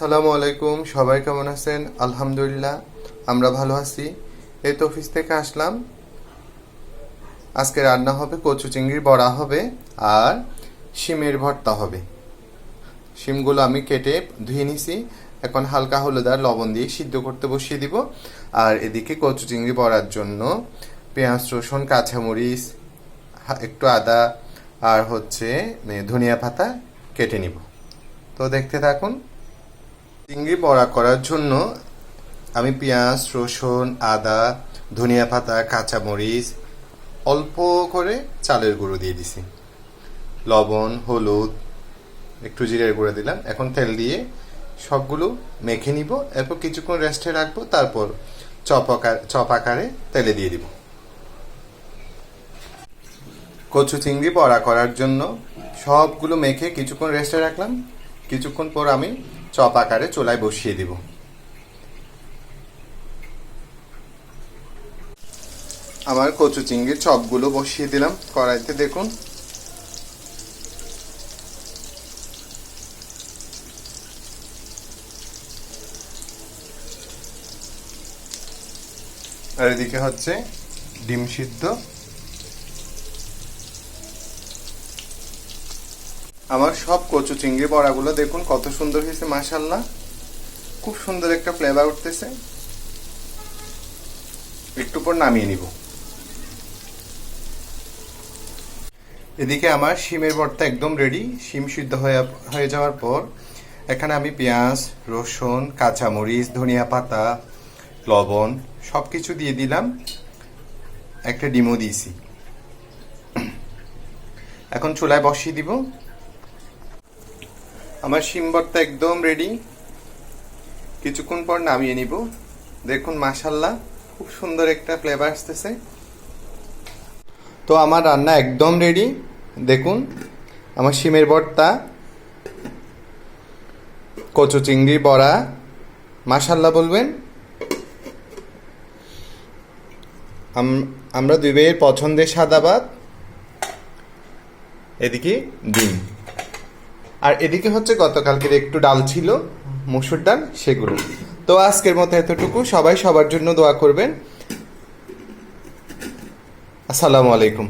সালামু আলাইকুম, সবাই কেমন আছেন? আলহামদুলিল্লাহ, আমরা ভালো আছি। এই তো অফিস থেকে আসলাম। আজকে রান্না হবে, কচু চিংড়ির বড়া হবে আর শিমের ভর্তা হবে। শিমগুলো আমি কেটে ধুয়ে নিছি। এখন হালকা হলুদ আর লবণ দিয়ে সিদ্ধ করতে বসিয়ে দিব। আর এদিকে কচু চিংড়ি বড়ার জন্য পেঁয়াজ, রসুন, কাঁচামরিচ একটু আদা আর হচ্ছে ধনিয়া পাতা কেটে নিব। তো দেখতে থাকুন। চিংড়ি বড়া করার জন্য আমি পেঁয়াজ, রসুন, আদা, ধনিয়া পাতা কাঁচামরিচ অল্প করে চালের গুঁড়ো দিয়ে দিছি। লবণ, হলুদ, একটু জিরের গুঁড়ো দিলাম। এখন তেল দিয়ে সবগুলো মেখে নিব, এরপর কিছুক্ষণ রেস্টে রাখব, তারপর চপ চপ আকারে তেলে দিয়ে দিব। কচু চিংড়ি বড়া করার জন্য সবগুলো মেখে কিছুক্ষণ রেস্টে রাখলাম। কিছুক্ষণ পর আমি চপ আকারে চুলায় বসিয়ে দিব। আমার কচু চিংড়ির চপগুলো বসিয়ে দিলাম কড়াইতে, দেখুন। আর এদিকে হচ্ছে ডিম সিদ্ধ। আমার সব কচু চিংড়ি বড়াগুলো দেখুন, কত সুন্দর হয়েছে মাশাল্লাহ খুব সুন্দর একটা ফ্লেভার উঠতেছে। একটু পর নামিয়ে নিব। এদিকে আমার শিমের ভর্তা একদম রেডি শিম সিদ্ধ হয়ে যাওয়ার পর এখানে আমি পেঁয়াজ, রসুন, কাঁচামরিচ, ধনিয়া পাতা, লবণ সব কিছু দিয়ে দিলাম। একটা ডিমও দিয়েছি। এখন চুলায় বসিয়ে দিব। আমার ভর্তা একদম রেডি কিছুক্ষণ পর নামিয়ে নিব। দেখুন মাশাল্লাহ খুব সুন্দর একটা ফ্লেভার আসতেছে। তো আমার রান্না একদম রেডি দেখুন, আমার শিমের ভর্তা কচু চিংড়ি বড়া মাশাল্লাহ বলবেন। আম- আমরা দুই ভাইয়ের পছন্দের সাদা ভাত, এদিকে ডিম। আর এদিকে হচ্ছে গতকালকের একটু ডাল ছিল, মুসুর ডাল, সেগুলো। তো আজকের মতো এতটুকু। সবাই সবার জন্য দোয়া করবেন। আসসালামু আলাইকুম।